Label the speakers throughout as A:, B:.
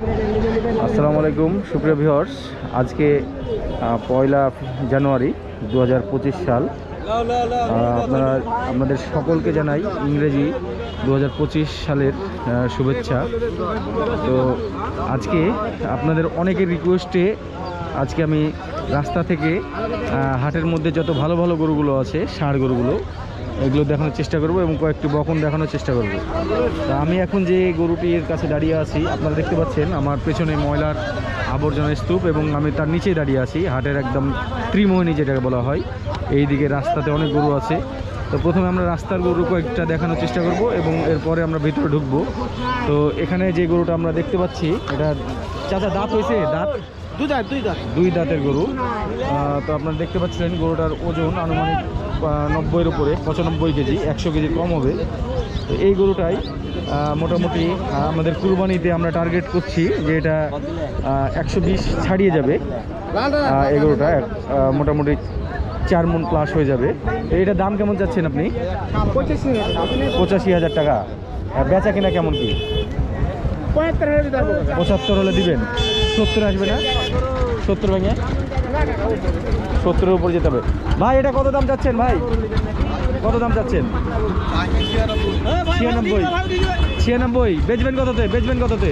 A: আসসালামু আলাইকুম, সুপ্রিয় ভিউয়ার্স। আজকে পয়লা জানুয়ারি দু হাজার পঁচিশ সাল। আপনারা, আপনাদের সকলকে জানাই ইংরেজি দু পঁচিশ সালের শুভেচ্ছা। তো আজকে আপনাদের অনেকের রিকোয়েস্টে আজকে আমি রাস্তা থেকে হাটের মধ্যে যত ভালো ভালো গরুগুলো আছে, ষাঁড় গরুগুলো এগুলো দেখানোর চেষ্টা করব এবং কয়েকটি বকন দেখানোর চেষ্টা করব। তা আমি এখন যে গরুটির কাছে দাঁড়িয়ে আছি, আপনারা দেখতে পাচ্ছেন আমার পেছনে ময়লার আবর্জনা স্তূপ এবং আমি তার নিচেই দাঁড়িয়ে আছি, হাটের একদম ত্রিমোহিনী যেটাকে বলা হয়। এই দিকে রাস্তাতে অনেক গরু আছে। তো প্রথমে আমরা রাস্তার গরু কয়েকটা দেখানোর চেষ্টা করব এবং এরপরে আমরা ভিতরে ঢুকবো। তো এখানে যে গরুটা আমরা দেখতে পাচ্ছি এটা চাচা দাঁত হয়েছে? দাঁত?
B: দুই দাঁত দুই দাঁত।
A: দুই দাঁতের গরু। তো আপনারা দেখতে পাচ্ছিলেন গরুটার ওজন আনুমানিক নব্বইয়ের উপরে পঁচানব্বই কেজি একশো কেজি কম হবে। তো এই গরুটাই মোটামুটি আমাদের কুরবানিতে আমরা টার্গেট করছি যে এটা একশো বিশ ছাড়িয়ে যাবে। এই গরুটা মোটামুটি চার মন প্লাস হয়ে যাবে। তো এটার দাম কেমন চাচ্ছেন আপনি?
B: পঁচিশ
A: হাজার টাকা। বেচা কিনা কেমন কি? পঁচাত্তর হলে দিবেন? সত্তর আসবে না? সত্তর ভেঙে? সত্তরের উপর যেতে হবে। ভাই এটা কত দাম চাচ্ছেন ভাই? কত দাম চাচ্ছেন? ছিয়ানব্বই। ছিয়ানব্বই। বেচবেন কততে? বেচবেন কততে?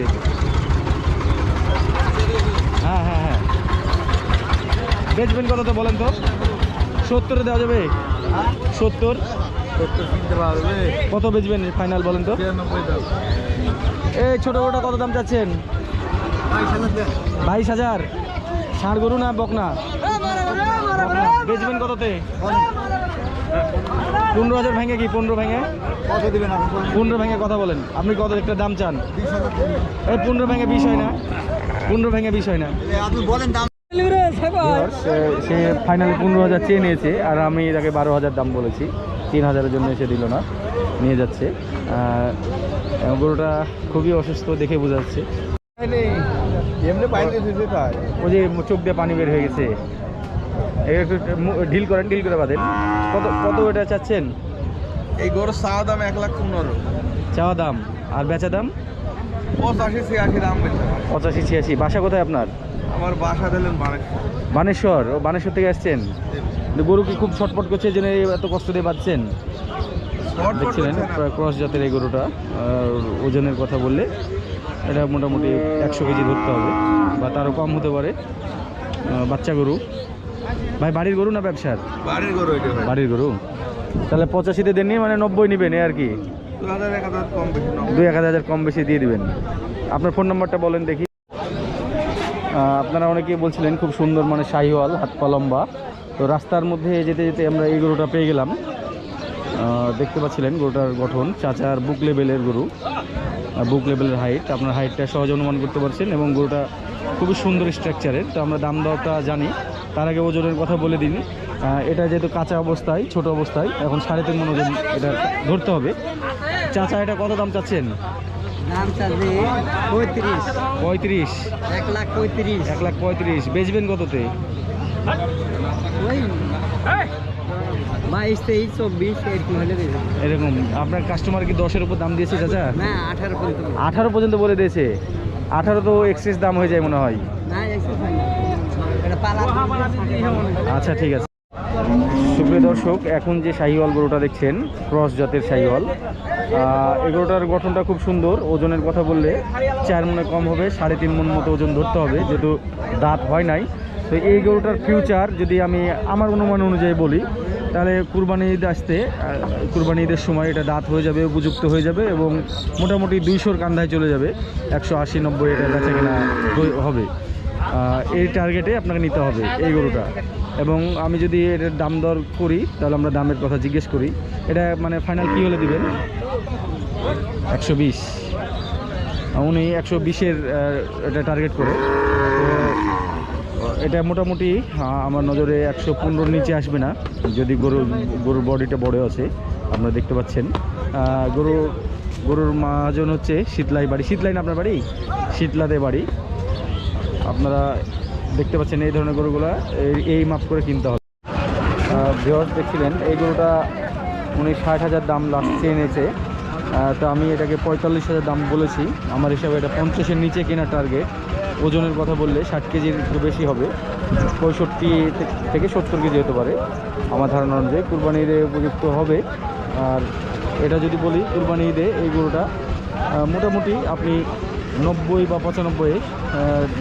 A: হ্যাঁ হ্যাঁ হ্যাঁ। বেচবেন কততে বলেন তো? সত্তরে দেওয়া যাবে? সত্তর? কত বেচবেন? ফাইনাল বলেন তো। এই ছোটো গোটা কত দাম চাচ্ছেন? বাইশ হাজার। ষাঁড় গরু না, বকনা। বেচবেন কততে? পনেরো হাজার ভেঙে কি, পনেরো ভেঙে? পনেরো ভেঙে কথা বলেন। আপনি কত, একটা দাম চান? এই পনেরো ভেঙে বিষ হয় না। পনেরো ভেঙে বিষ হয় না। সে ফাইনালি পনেরো হাজার চেয়ে নিয়েছে, আর আমি তাকে বারো হাজার দাম বলেছি। তিন হাজারের জন্য এসে দিল না, নিয়ে যাচ্ছে। গরুটা খুবই অসুস্থ দেখে বোঝা যাচ্ছে।
B: এমনি পারে
A: ওই যে চোখ দিয়ে পানি বের হয়ে গেছে। একটু ঢিল করেন ঢিল করে বাঁধেন। কত কত এটা চাচ্ছেন?
B: এই গরুর চাওয়া দাম এক লাখ পনেরো।
A: চাওয়া দাম। আর বেচা দাম?
B: পঁচাশি ছিয়াশি দাম
A: পঁচাশি ছিয়াশি। বাসা কোথায় আপনার?
B: আমার বাসা দিলেন বাড়ে
A: বানেশ্বর? ও বানেশ্বর থেকে আসছেন? গরু কি খুব ছটপট করছে জন্য এত কষ্ট দিয়ে বাঁধছেন? দেখছিলেন ক্রস জাতের এই গরুটা। ওজনের কথা বললে। এটা মোটামুটি একশো কেজি ধরতে হবে বা তারও কম হতে পারে বাচ্চা গরু। ভাই বাড়ির গরু না ব্যবসার?
B: বাড়ির গরু
A: বাড়ির গরু? তাহলে পঁচাশিতে দেননি মানে নব্বই নেবেন আর কি?
B: দু এক হাজার কম বেশি
A: দুই এক হাজার কম বেশি দিয়ে দিবেন। আপনার ফোন নাম্বারটা বলেন দেখি। আপনারা অনেকেই বলছিলেন খুব সুন্দর মানে শাহিওয়াল হাত পা লম্বা। তো রাস্তার মধ্যে যেতে যেতে আমরা এই গরুটা পেয়ে গেলাম। দেখতে পাচ্ছিলেন গরুটার গঠন চাচার বুক লেভেলের গরু। বুক লেভেলের হাইট আপনার হাইটটা সহজে অনুমান করতে পারছেন এবং গরুটা খুবই সুন্দর স্ট্রাকচারের তো আমরা দাম দরটা জানি তার আগে ওজনের কথা বলে দিন। এটা যেহেতু কাঁচা অবস্থায় ছোট অবস্থায় এখন সাড়ে তিন মন ওজন এটা ধরতে হবে। চাচা এটা কত দাম চাচ্ছেন?
C: পঁয়ত্রিশ।
A: পঁয়ত্রিশ।
C: এক লাখ পঁয়ত্রিশ।
A: এক লাখ পঁয়ত্রিশ। বেচবেন কততে?
C: বাইশ তেইশ চব্বিশ এরকম হলে
A: এরকম। আপনার কাস্টমার কি দশের উপর দাম দিয়েছে চাচা?
C: না আঠারো পর্যন্ত।
A: আঠারো পর্যন্ত বলে দিয়েছে। আঠারো তো এক্সেস দাম হয়ে যায় মনে হয়। আচ্ছা ঠিক আছে। সুপ্রিয় দর্শক এখন যে শাহিওয়াল গরুটা দেখছেন ক্রস জাতের শাহিওয়াল গরুটার গঠনটা খুব সুন্দর ওজনের কথা বললে চার মনে কম হবে সাড়ে তিন মন মতো ওজন ধরতে হবে যেহেতু দাঁত হয় নাই। তো এই গরুটার ফিউচার যদি আমি আমার অনুমান অনুযায়ী বলি তাহলে কুরবানি ঈদ আসতে কুরবানি ঈদের সময় এটা দাঁত হয়ে যাবে, উপযুক্ত হয়ে যাবে এবং মোটামুটি দুইশোর কান্ধায় চলে যাবে, একশো আশি, নব্বই এটা বেচা কেনা হবে। এই টার্গেটে আপনাকে নিতে হবে এই গরুটা। এবং আমি যদি এটার দাম দর করি, তাহলে আমরা দামের কথা জিজ্ঞেস করি। এটা মানে ফাইনাল কী হলে দিবেন? একশো বিশ। উনি একশো বিশের এটা টার্গেট করে। এটা মোটামুটি আমার নজরে একশো পনেরোর নিচে আসবে না। যদি গরুর গরুর বডিটা বড় আছে আপনারা দেখতে পাচ্ছেন। গরু গরুর মাজন হচ্ছে শীতলাই বাড়ি। শীতলাই না আপনার বাড়ি? শীতলাতে বাড়ি। আপনারা দেখতে পাচ্ছেন এই ধরনের গরুগুলা এই- মাপ করে কিনতে হবে। ভিওর্স দেখছিলেন এই গরুটা উনি ষাট হাজার দাম লাস্ট আহ, তো আমি এটাকে পঁয়তাল্লিশ হাজার দাম বলেছি। আমার হিসাবে এটা পঞ্চাশের নিচে কেনার টার্গেট ওজনের কথা বললে ষাট কেজির একটু বেশি হবে। পঁয়ষট্টি থেকে সত্তর কেজি হতে পারে। আমার ধারণা অনুযায়ী কুরবানি ঈদে উপযুক্ত হবে। আর এটা যদি বলি কুরবানি ঈদে এই গরুটা মোটামুটি আপনি নব্বই বা পঁচানব্বই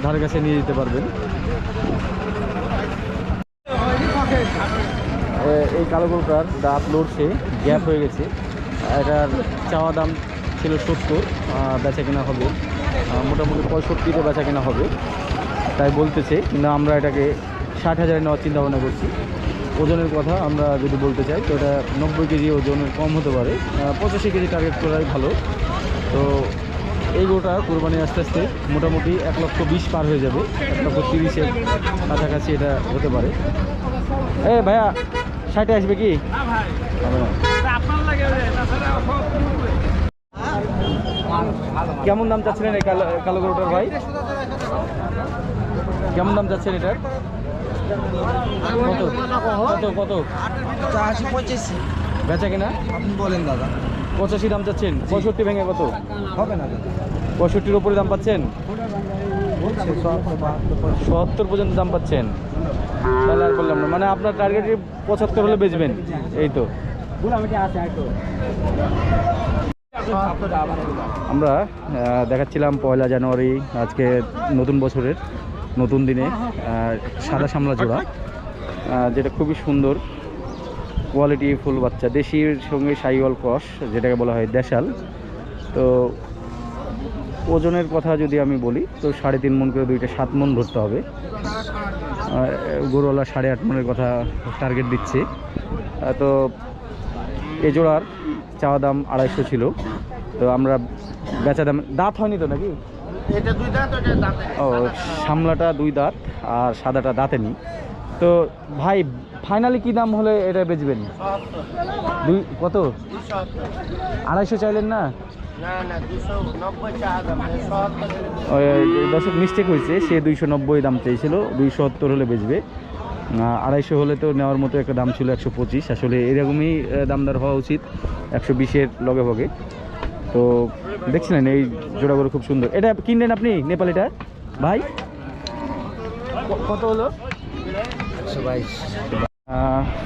A: ধারে কাছে নিয়ে যেতে পারবেন। এই কালো গরুটার দাঁত লড়ছে, গ্যাপ হয়ে গেছে। এটার চাওয়া দাম ছিল সত্তর বেচা কেনা হবে। মোটামুটি পঁয়ষট্টিতে বেচা কেনা হবে। তাই বলতেছে কিন্তু আমরা এটাকে ষাট হাজারে নেওয়ার চিন্তা ভাবনা করছি। ওজনের কথা আমরা যদি বলতে চাই তো এটা নব্বই কেজি ওজনের কম হতে পারে। পঁচাশি কেজি টার্গেট করাই ভালো। তো এই গোটা কোরবানি আস্তে আস্তে মোটামুটি এক লক্ষ বিশ পার হয়ে যাবে। এক লক্ষ তিরিশের কাছাকাছি এটা হতে পারে। এ ভাইয়া ষাটে আসবে কি? হবে না। কেমন দাম চাচ্ছিলেন এই কালো কালো গরুটার ভাই? কেমন দাম চাচ্ছেন এটার? কত? কত
C: পঁচাশি
A: বেচা কিনা?
C: আপনি বলেন দাদা
A: পঁচাশি দাম চাচ্ছেন। পঁয়ষট্টি ভেঙে কত?
C: হবে না
A: পঁয়ষট্টির উপরে দাম পাচ্ছেন? সত্তর পর্যন্ত দাম পাচ্ছেন। আর বললাম না। মানে আপনার টার্গেট পঁচাত্তর হলে বেচবেন। এই তো। আমরা দেখাচ্ছিলাম পয়লা জানুয়ারি আজকে নতুন বছরের, নতুন দিনে সাদা সামলা জোড়া যেটা খুবই সুন্দর কোয়ালিটি ফুল বাচ্চা, দেশির সঙ্গে সাইওয়াল ক্রস, যেটাকে বলা হয় দেশাল। তো ওজনের কথা যদি আমি বলি, তো সাড়ে তিন মন করে দুইটা সাত মন ধরতে হবে। গরুওয়ালা সাড়ে আট মনের কথা টার্গেট দিচ্ছে। তো এজোড়ার জোড়ার চাওয়া দাম আড়াইশো ছিল। তো আমরা বেচা দাম দাঁত হয়নি তো নাকি? ও সামলাটা দুই দাঁত আর সাদাটা দাঁতে নি তো ভাই ফাইনালি কি দাম হলে এটা বেচবেন? দুই কত? আড়াইশো চাইলেন না?
B: না না দুশো নব্বই টাকা দাম সত্তর।
A: ওই দর্শক মিস্টেক হয়েছে। সে দুইশো নব্বই দাম চেয়েছিল দুইশো সত্তর হলে বেচবে। আড়াইশো হলে তো নেওয়ার মতো একটা দাম ছিল একশো পঁচিশ। আসলে এরকমই দামদার হওয়া উচিত একশো বিশের লগে ভগে। তো দেখছিলেন এই জোড়াগুলো খুব সুন্দর। এটা কিনলেন আপনি নেপালিটা? ভাই? কত হলো?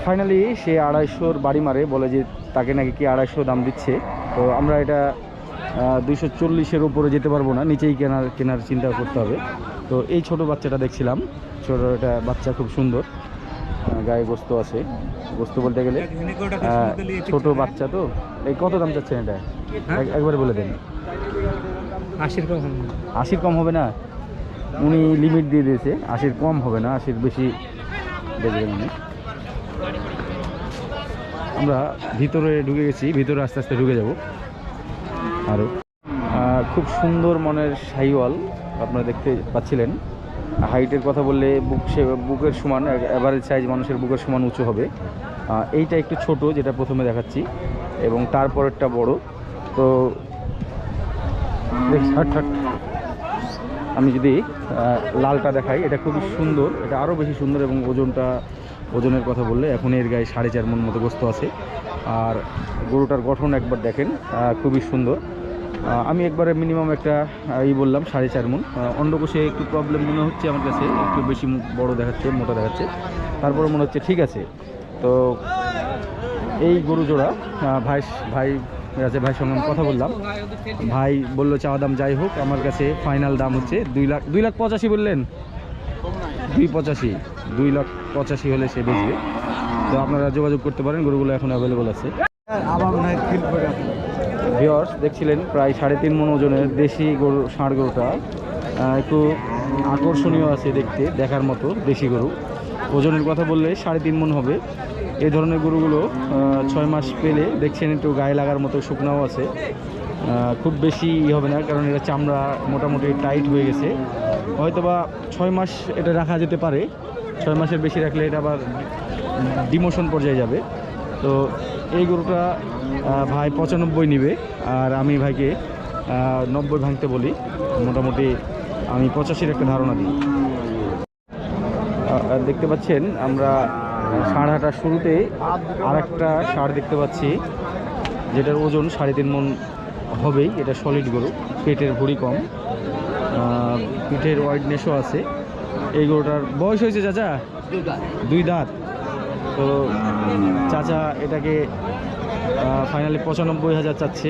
A: ফাইনালি সে আড়াইশোর বাড়ি মারে বলে যে তাকে নাকি কি আড়াইশো দাম দিচ্ছে। তো আমরা এটা দুইশো চল্লিশের উপরে যেতে পারব না নিচেই কেনার কেনার চিন্তা করতে হবে। তো এই ছোট বাচ্চাটা দেখছিলাম ছোটো একটা বাচ্চা খুব সুন্দর। গায়ে গোস্ত আছে। গোস্ত বলতে গেলে ছোট বাচ্চা তো। এই কত দাম চাচ্ছেন এটা? এক- একবারে বলে দেন।
C: আশির কম
A: আশির কম হবে না? উনি লিমিট দিয়ে দিয়েছে। আশির কম হবে না আশির বেশি দেখবেন উনি। আমরা ভিতরে ঢুকে গেছি ভিতরে আস্তে আস্তে ঢুকে যাব। আরও খুব সুন্দর মনের সাইওয়াল আপনারা দেখতে পাচ্ছিলেন। হাইটের কথা বললে বুক সে, বুকের সমান অ্যাভারেজ সাইজ মানুষের বুকের সমান উঁচু হবে। এইটা একটু ছোট, যেটা প্রথমে দেখাচ্ছি, এবং তারপরেরটা বড়। তো। আমি যদি লালটা দেখাই, এটা খুবই সুন্দর, এটা আরও বেশি সুন্দর এবং ওজনটা, ওজনের কথা বললে, এখন এর গায়ে সাড়ে চার মন মতো গোস্ত আছে। আর গরুটার গঠন একবার দেখেন খুবই সুন্দর। আমি একবারে মিনিমাম একটা ই বললাম, সাড়ে চার মন। অন্ডকোষে একটু প্রবলেম মনে হচ্ছে আমার কাছে, একটু বেশি বড় দেখাচ্ছে, মোটা দেখাচ্ছে। তারপরে মনে হচ্ছে ঠিক আছে। তো এই গরু জোড়া ভাই ভাই আছে ভাইয়ের সঙ্গে কথা বললাম। ভাই বলল, চাওয়া দাম যাই হোক, আমার কাছে ফাইনাল দাম হচ্ছে দুই লাখ দুই লাখ পঁচাশি বললেন? দুই পঁচাশি, দুই লাখ পঁচাশি হলে সে বেচবে। তো আপনারা যোগাযোগ করতে পারেন, গরুগুলো এখন অ্যাভেলেবল আছে।
C: আবার
A: ভিওর্স দেখছিলেন প্রায় সাড়ে তিন মন ওজনের দেশি গরু, ষাঁড় গরুটা। একটু আকর্ষণীয় আছে দেখতে, দেখার মতো দেশি গরু। ওজনের কথা বললে সাড়ে তিন মন হবে। এই ধরনের গরুগুলো ছয় মাস পেলে দেখছেন একটু গায়ে লাগার মতো শুকনাও আছে। খুব বেশি হবে না, কারণ এটা চামড়া মোটামুটি টাইট হয়ে গেছে। হয়তোবা ছয় মাস এটা রাখা যেতে পারে। ছয় মাসের বেশি রাখলে এটা আবার ডিমোশন পর্যায়ে যাবে। তো এই গরুটা ভাই পঁচানব্বই নিবে আর আমি ভাইকে নব্বই ভাঙতে বলি। মোটামুটি আমি পঁচাশির একটা ধারণা দিই। দেখতে পাচ্ছেন আমরা হাঁটার শুরুতে আর একটা ষাঁড় দেখতে পাচ্ছি যেটার ওজন সাড়ে তিন মন হবেই। এটা সলিড গরু পেটের ভুঁড়ি কম। পিঠের ওয়াইডনেসও আছে। এই গরুটার বয়স হয়েছে চাচা? দুই দাঁত। তো চাচা এটাকে ফাইনালি পঁচানব্বই হাজার চাচ্ছে।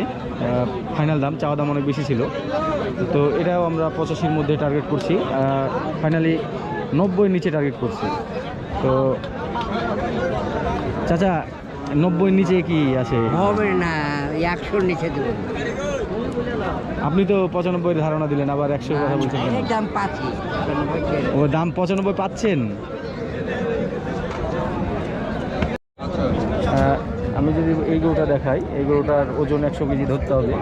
A: ফাইনাল দাম চাওয়া দাম অনেক বেশি ছিল। তো এটাও আমরা পঁচাশির মধ্যে টার্গেট করছি। ফাইনালি নব্বই নিচে টার্গেট করছি। তো চাচা নব্বই নিচে কি আছে?
C: হবে না একশোর নিচে
A: আপনি তো পঁচানব্বই ধারণা দিলেন আবার একশো কথা বলছেন
C: দাম পাচ্ছি।
A: ও দাম পঁচানব্বই পাচ্ছেন? আমি যদি এই গরুটা দেখাই এই গরুটার ওজন একশো কেজি ধরতে হবে।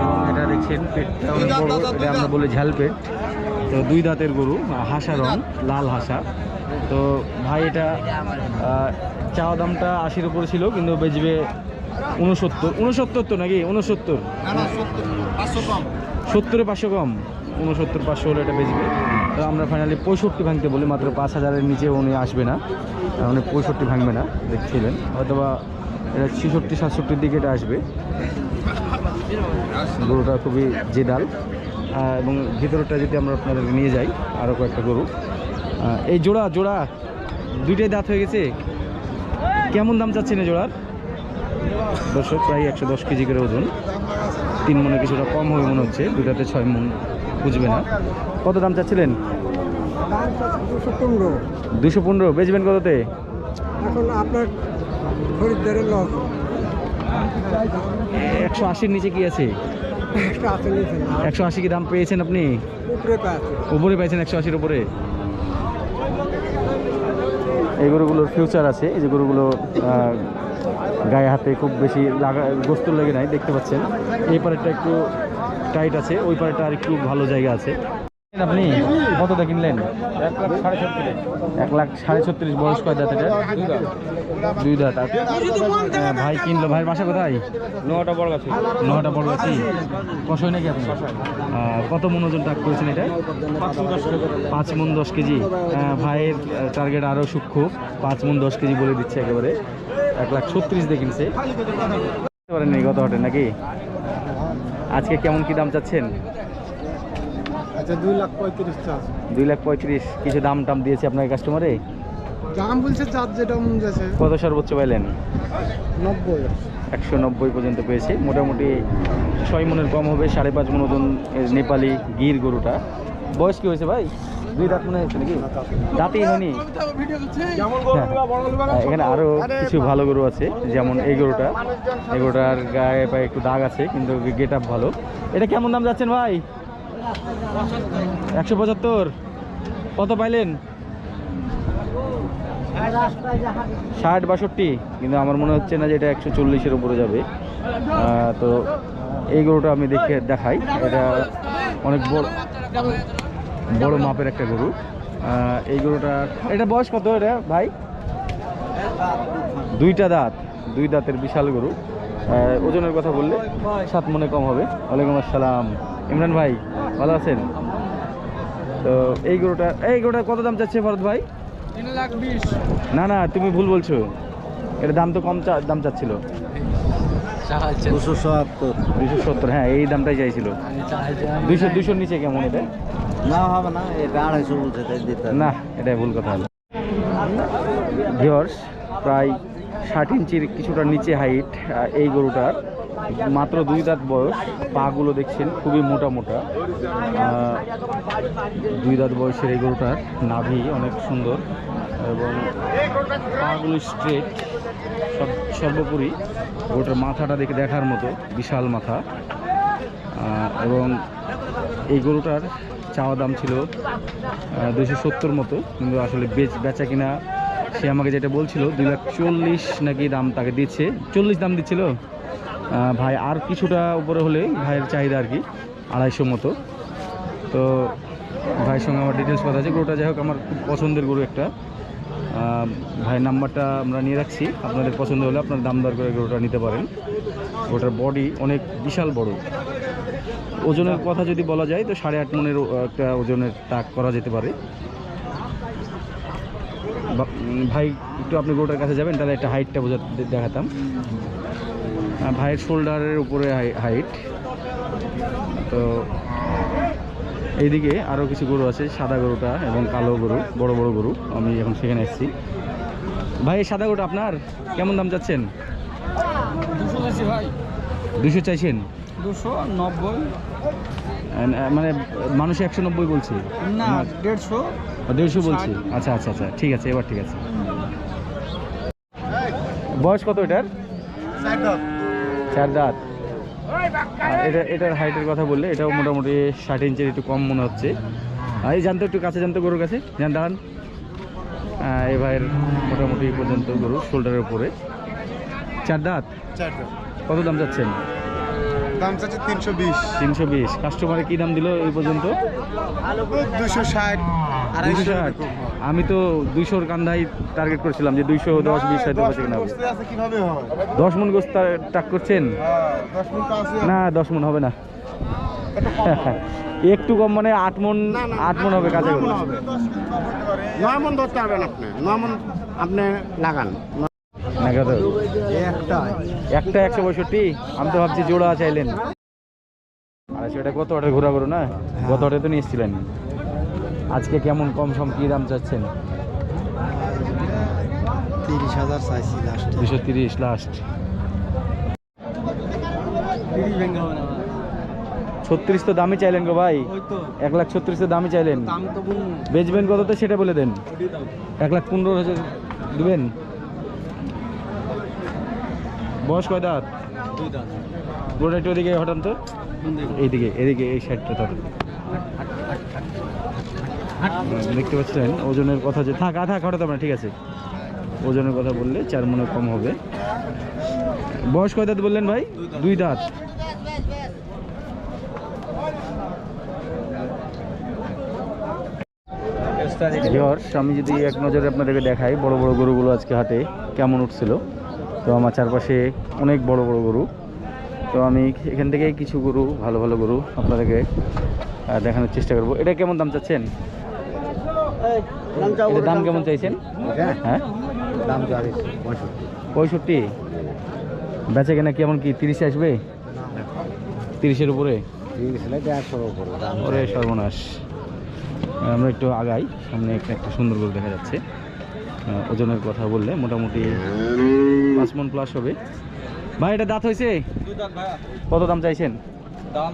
A: এবং এটা দেখছেন পেটটা অনেক বড় এটা আমরা বলি ঝাল পেট। তো দুই দাঁতের গরু হাসা রং লাল হাসা। তো ভাই এটা চাওয়া দামটা আশির উপরে ছিল কিন্তু বেচবে উনসত্তর উনসত্তর তো নাকি? উনসত্তর সত্তরে পাঁচশো কম। উনসত্তর পাঁচশো হলে এটা বেচবে। আমরা ফাইনালি পঁয়ষট্টি ভাঙতে বলি, মাত্র পাঁচ হাজারের নিচে উনি আসবে না। উনি পঁয়ষট্টি ভাঙবে না, দেখছিলেন। হয়তোবা এটা ছেষট্টি, সাতষট্টির দিকে এটা আসবে। গরুটা খুবই জেদাল। এবং ভিতরটা যদি আমরা আপনাদের নিয়ে যাই আরও কয়েকটা গরু। এই জোড়া জোড়া, দুইটাই দাঁত হয়ে গেছে। কেমন দাম চাচ্ছেন জোড়ার? দর্শক, প্রায় একশো দশ কেজি করে ওজন। তিন মনে কিছুটা কম হবে মনে হচ্ছে দুটাতে ছয় মন বুঝবে না। কত দাম চাচ্ছিলেন?
C: দুশো পনেরো।
A: বেচবেন কততে?
C: এখন আপনার খরিদ্দারের লস।
A: একশো আশির নিচে কি আছে? একশো আশি কি দাম পেয়েছেন আপনি?
C: উপরে
A: পাইছেন একশো আশির উপরে। এই গরুগুলোর ফিউচার আছে। এই যে গরুগুলো গায়ে হাতে খুব বেশি লাগা গোস্তুর লেগে নাই দেখতে পাচ্ছেন। এই পারেরটা একটু টাইট আছে ওই পারেরটা আর একটু ভালো জায়গা আছে। আপনি? কতটা কিনলেন? এক লাখ সাড়ে ছত্রিশ এক লাখ সাড়ে ছত্রিশ বয়স কয় দাঁত এটা? দুই দাঁত। ভাই কিনলো ভাইয়ের বাসা কোথায়?
B: নটা বড় গাছে
A: নটা বড় আছি কষই নাকি আপনি? কত মন ওজন টাক করেছেন এটা? পাঁচ মন দশ কেজি। ভাইয়ের টার্গেট আরও সূক্ষ্ম। পাঁচ মন দশ কেজি বলে দিচ্ছে একেবারে। এক লাখ ছত্রিশ দিয়ে কিনছে। গত হাটে নাকি? আজকে কেমন কি দাম চাচ্ছেন?
C: আচ্ছা দুই লাখ পঁয়ত্রিশ
A: দুই লাখ পঁয়ত্রিশ কিছু দাম টাম দিয়েছে আপনার কাস্টমারে
C: দাম বলছে চার্জ যেটা মন যাচ্ছে।
A: কত সর্বোচ্চ পাইলেন?
C: নব্বই।
A: একশো নব্বই পর্যন্ত পেয়েছে। মোটামুটি ছয় মনের কম হবে সাড়ে পাঁচ মন ওজন নেপালি গির গরুটা। বয়স কি হয়েছে ভাই? হ্যাঁ, এখানে আরও কিছু ভালো গরু আছে যেমন এই গরুটা। এই গরুটার গায়ে পায়ে একটু দাগ আছে কিন্তু গেট আপ ভালো। এটা কেমন দাম যাচ্ছেন ভাই? একশো পঁচাত্তর। কত পাইলেন? ষাট বাষট্টি কিন্তু আমার মনে হচ্ছে না যে এটা একশো চল্লিশের উপরে যাবে। তো এই গরুটা আমি দেখে দেখাই। এটা অনেক বড় বড় মাপের একটা গরু। এই গরুটা এটা বয়স কত এটা ভাই? দুইটা দাঁত দুই দাঁতের বিশাল গরু। ওজনের কথা বললে সাত মনে কম হবে। ওয়ালাইকুম আসসালাম। ইমরান ভাই ভালো আছেন? তো এই গরুটা এই গরুটা কত দাম চাচ্ছে ভরত ভাই? না না তুমি ভুল বলছো। এটা দাম তো কম দাম চাচ্ছিল।
C: দুশো সত্তর।
A: দুশো সত্তর হ্যাঁ এই দামটাই চাইছিল। দুইশো দুশোর নিচে কেমন এটা?
C: না, হবে না
A: এটাই ভুল কথা ভিওর্স প্রায় ষাট ইঞ্চির কিছুটা নিচে হাইট এই গরুটার, মাত্র দুই দাঁত বয়স, পাগুলো দেখছেন, খুবই মোটা মোটা। দুই দাঁত বয়সের এই গরুটার নাভি অনেক সুন্দর, এবং পাগুলো স্ট্রেট সব, সর্বোপরি গরুটার মাথাটা দেখে দেখার মতো, বিশাল মাথা। এবং এই গরুটার চাওয়া দাম ছিল দুশো সত্তর মতো। কিন্তু আসলে বেচ, বেচা কিনা, সে আমাকে যেটা বলছিল, দুই লাখ চল্লিশ নাকি দাম তাকে দিচ্ছে। চল্লিশ দাম দিচ্ছিল। ভাই, আর কিছুটা উপরে হলে ভাইয়ের চাহিদা আর কি, আড়াইশো মতো। তো ভাইয়ের সঙ্গে আমার ডিটেলস কথা আছে। গরুটা যাই হোক, আমার খুব পছন্দের গরু একটা। ভাইয়ের নাম্বারটা আমরা নিয়ে রাখছি। আপনাদের পছন্দ হলে আপনার দাম দর করে গরুটা নিতে পারেন। গরুটার বডি অনেক বিশাল বড়। ওজনের কথা যদি বলা যায়, তো সাড়ে আট মনের একটা ওজনের তাক করা যেতে পারে। ভাই, একটু আপনি গরুটার কাছে যাবেন, তাহলে একটা হাইটটা বোঝাতে দেখাতাম। ভাইয়ের শোল্ডারের উপরে হাইট তো এইদিকে আরও কিছু গরু আছে সাদা গরুটা এবং কালো গরু বড় বড় গরু আমি এখন সেখানে এসেছি। ভাই এই সাদা গরুটা আপনার? কেমন দাম চাচ্ছেন?
C: দুশো ভাই।
A: দুশো চাইছেন?
C: দুশো নব্বই।
A: মানে মানুষ একশো নব্বই বলছে।
C: না দেড়শো।
A: দেড়শো বলছি। আচ্ছা আচ্ছা আচ্ছা। ঠিক আছে এবার ঠিক আছে। বয়স কত এটার? চার দাঁত। আর এটা এটার হাইটের কথা বললে এটাও মোটামুটি ষাট ইঞ্চের একটু কম মনে হচ্ছে। আর এই জানতো একটু কাছে জানতো গরুর কাছে? জান দাঁড়ান। এই ভাইয়ের মোটামুটি পর্যন্ত গরু শোল্ডারের উপরে। চার দাঁত? কত দাম যাচ্ছেন
C: দাম চাচ্ছে তিনশো বিশ।
A: তিনশো বিশ। কাস্টমারে কী দাম দিল এই পর্যন্ত?
C: দুশো ষাট।
A: দুশো ষাট। আমি তো দুইশোর কান্ধাই টার্গেট করেছিলাম যে দুইশো দশ বিশ হয়তো বসে কিনা হবে।
C: আছে কীভাবে হয়?
A: দশ মন গোস্ত টাক করছেন?
C: হ্যাঁ,
A: না দশ মন হবে না। একটু কম মানে আট মন আট মন হবে কাজে
C: নয় মন ধরতে পারবেন আপনি নয় মন আপনি লাগান। একটা।
A: একটা একশো পঁয়ষট্টি? আমি তো ভাবছি জোড়া চাইলেন। আড়াইশো সেটা কত অর্ডার ঘোরা করো না গত অর্ডার তো নিয়ে এসেছিলেন। আজকে কেমন কম সম কী দাম চাচ্ছেন?
C: তিরিশ হাজার চাইছি লাস্ট
A: দুশো তিরিশ লাস্ট ছত্রিশ তো দামই চাইলেন গো ভাই। এক লাখ ছত্রিশ তো দামই চাইলেন। বেচবেন কততে সেটা বলে দেন। এক লাখ পনেরো হাজার দেবেন। বয়স কয় দাঁত? পুরোটা একটু ওদিকে তো। এইদিকে এদিকে এই সাইডটা দেখতে পাচ্ছেন ওজনের কথা যে থাক থাক হঠাৎ না ঠিক আছে। ওজনের কথা বললে চার মনে কম হবে। বয়স কয় দাঁত বললেন ভাই? দুই দাঁত। ভিওর্স আমি যদি এক নজরে আপনাদেরকে দেখাই বড় বড় গরুগুলো আজকে হাটে কেমন উঠছিল। তো আমার চারপাশে অনেক বড় বড় গরু। তো আমি এখান থেকে কিছু গরু ভালো ভালো গরু আপনাদেরকে দেখানোর চেষ্টা করব। এটা কেমন দাম চাচ্ছেন? এটার দাম কেমন চাইছেন? হ্যাঁ।
C: দাম চালিশ পঁয়ষট্টি।
A: বেচা কেনা কেমন কি তিরিশে আসবে? তিরিশের উপরে? ওরে সর্বনাশ। আমরা একটু আগাই। সামনে একটা একটা সুন্দর গরু দেখা যাচ্ছে। ওজনের কথা বললে মোটামুটি পাঁচ মন প্লাস হবে। ভাই এটা দাঁত হয়েছে?
C: দুই
A: কত দাম চাইছেন?
C: দাম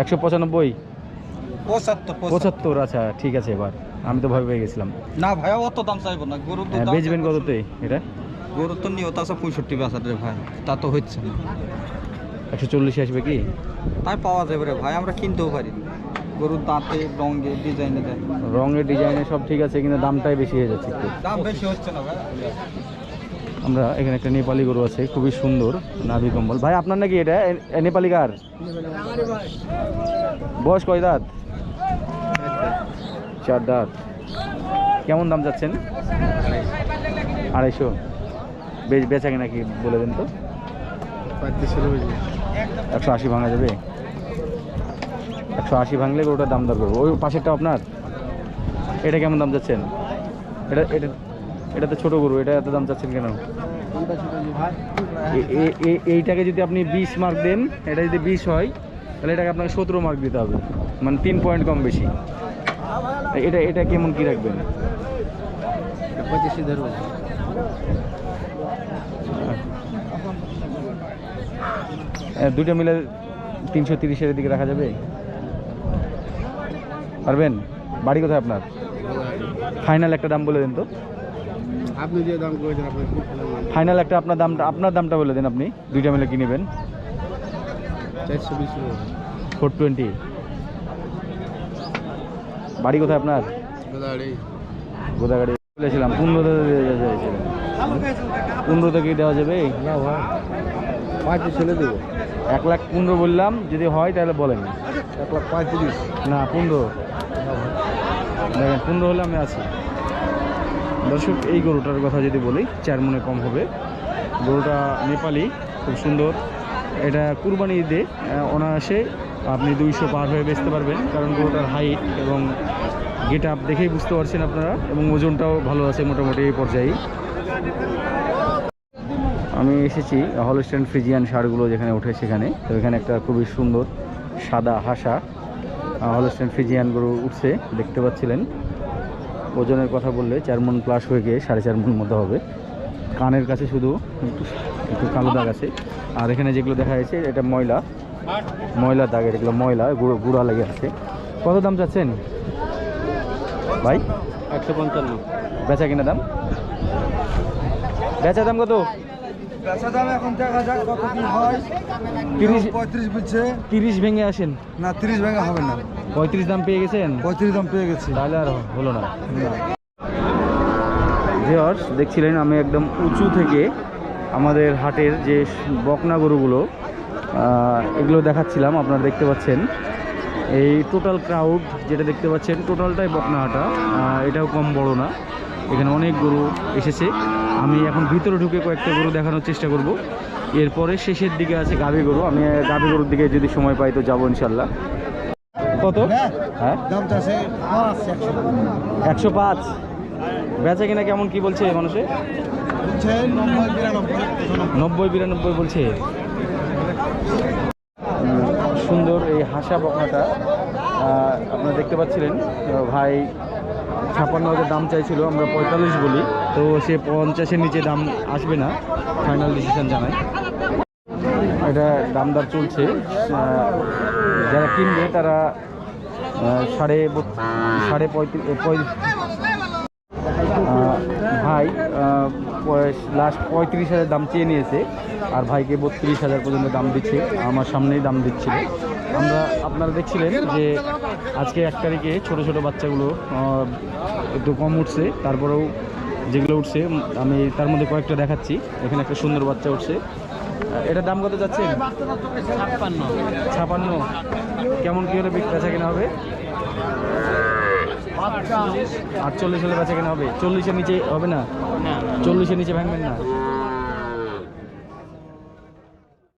C: একশো
A: পঁচানব্বই?
C: পঁচাত্তর
A: পঁচাত্তর। আচ্ছা ঠিক আছে এবার। আমি তো ভয় পেয়ে গেছিলাম।
C: না ভাইয়া অত দাম চাইব না। গরুর
A: হ্যাঁ, বেচবেন কততে এটা?
C: গরুর তো নিয়ত আছে পঁয়ষট্টি বেচা রে ভাই তা তো হচ্ছে না।
A: একশো চল্লিশে আসবে কি?
C: তাই পাওয়া যাবে রে ভাই আমরা কিনতেও পারি। গরুর দাঁতে রঙে ডিজাইনে দেয়।
A: রঙের ডিজাইনে সব ঠিক আছে কিন্তু দামটাই বেশি হয়ে যাচ্ছে
C: দাম বেশি হচ্ছে না ভাই।
A: আমরা এখানে একটা নেপালি গরু আছে খুবই সুন্দর নাভি কম্বল। ভাই আপনার নাকি এটা? নেপালি কার? বয়স কয় দাঁত? চার কেমন দাম যাচ্ছেন? আড়াইশো। বেশ বেচা কিনা কি বলে দেন তো? একশো আশি ভাঙা যাবে? একশো আশি ভাঙলে গরুটার দাম দর করব। ওই পাশেরটা আপনার? এটা কেমন দাম যাচ্ছেন? এটা এটা এটা তো ছোটো গরু, এটা এত দাম চাচ্ছেন কেন? এইটাকে যদি আপনি বিশ মার্ক দেন, এটা যদি বিশ হয়, তাহলে এটাকে আপনাকে সতেরো মার্ক দিতে হবে। মানে তিন পয়েন্ট কম বেশি। এটা এটা কেমন কি রাখবেন?
C: পঁচিশে ধরবো
A: দুটো মিলে তিনশো তিরিশের দিকে রাখা যাবে? পারবেন? বাড়ি কোথায় আপনার? ফাইনাল একটা দাম বলে দেন তো।
C: আপনি যে দাম করেছেন
A: ফাইনাল একটা আপনার দামটা আপনার দামটা বলে দেন আপনি। দুইটা মিলে কি নেবেন।
C: চারশো বিশ
A: ফোর টোয়েন্টি। বাড়ি কোথায় আপনার? গোদাগাড়ি। বলেছিলাম পনেরোতে দেওয়া যাচ্ছিল পনেরোতে দেওয়া যাবে?
C: পঁয়ত্রিশ ছেলে দেবো।
A: এক লাখ পনেরো বললাম যদি হয় তাহলে বলেন।
C: এক লাখ পঁয়ত্রিশ।
A: না পনেরো দেখেন পনেরো হলে আমি আছি। দর্শক এই গরুটার কথা যদি বলি চার মনে কম হবে। গরুটা নেপালি খুব সুন্দর। এটা কুরবানি ঈদে অনায়াসে আপনি দুইশো পার হয়ে বেচতে পারবেন, কারণ গরুটার হাইট এবং গেট আপ দেখেই বুঝতে পারছেন আপনারা, এবং ওজনটাও ভালো আছে মোটামুটি এই পর্যায়ে আমি এসেছি হলস্টেন ফ্রিজিয়ান সারগুলো যেখানে ওঠে সেখানে। তো এখানে একটা খুবই সুন্দর সাদা হাসা হলস্টেন ফ্রিজিয়ান গরু উঠছে, দেখতে পাচ্ছিলেন। ওজনের কথা বললে চার মন প্লাস হয়ে গিয়ে সাড়ে চার মন মতো হবে। কানের কাছে শুধু একটু একটু কালো দাগ আছে। আর এখানে যেগুলো দেখা যাচ্ছে, এটা ময়লা। ময়লা দাগের এগুলো ময়লা গুঁড়ো গুঁড়া লেগে আছে। কত দাম চাচ্ছেন? ভাই?
C: একশো পঞ্চান্ন।
A: বেচা কিনা দাম? বেচা দাম কত?
D: বেচা দাম এখন দেখা যাক কত কি হয়।
A: তিরিশ
D: পঁয়ত্রিশ বুঝছে
A: তিরিশ ভেঙে আসেন?
D: না তিরিশ ভেঙে হবে না।
A: পঁয়ত্রিশ দাম পেয়ে গেছেন?
D: পঁয়ত্রিশ দাম পেয়ে গেছি।
A: তাহলে আর হলো না। দেখছিলেন আমি একদম উঁচু থেকে আমাদের হাটের যে বকনা গরুগুলো এগুলো দেখাচ্ছিলাম আপনারা দেখতে পাচ্ছেন। এই টোটাল ক্রাউড যেটা দেখতে পাচ্ছেন টোটালটাই বকনা হাটা এটাও কম বড় না। এখানে অনেক গরু এসেছে। আমি এখন ভিতরে ঢুকে কয়েকটা গরু দেখানোর চেষ্টা করব। এরপরে শেষের দিকে আছে গাভী গরু। আমি গাভী গরুর দিকে যদি সময় পাই তো যাব ইনশাল্লাহ। কত? হ্যাঁ একশো পাঁচ। বেচা কিনা কেমন কি বলছে মানুষে
D: নব্বই বিরানব্বই
A: বলছে। সুন্দর এই হাসা বকনাটা। আপনারা দেখতে পাচ্ছিলেন ভাই ছাপ্পান্ন হাজার দাম চাইছিল, আমরা পঁয়তাল্লিশ বলি, তো সে পঞ্চাশের নিচে দাম আসবে না ফাইনাল ডিসিশন জানায়। এটা দামদার চলছে যারা কিনবে তারা সাড়ে সাড়ে পঁয়ত্রিশ ভাই লাস্ট পঁয়ত্রিশ হাজার দাম চেয়ে নিয়েছে। আর ভাইকে বত্রিশ হাজার পর্যন্ত দাম দিচ্ছে। আমার সামনেই দাম দিচ্ছিল আমরা আপনারা দেখছিলেন যে আজকে এক তারিখে ছোট ছোট বাচ্চাগুলো একটু কম উঠছে তারপরেও যেগুলো উঠছে আমি তার মধ্যে কয়েকটা দেখাচ্ছি। এখানে একটা সুন্দর বাচ্চা উঠছে। এটার দাম কত যাচ্ছে
C: ছাপ্পান্ন।
A: ছাপান্ন কেমন কী হলে বেচা কেনা হবে? আটচল্লিশ। হলে বেচা কেনা হবে। চল্লিশের নিচে হবে না
C: না।
A: চল্লিশের নিচে ভাঙবেন না?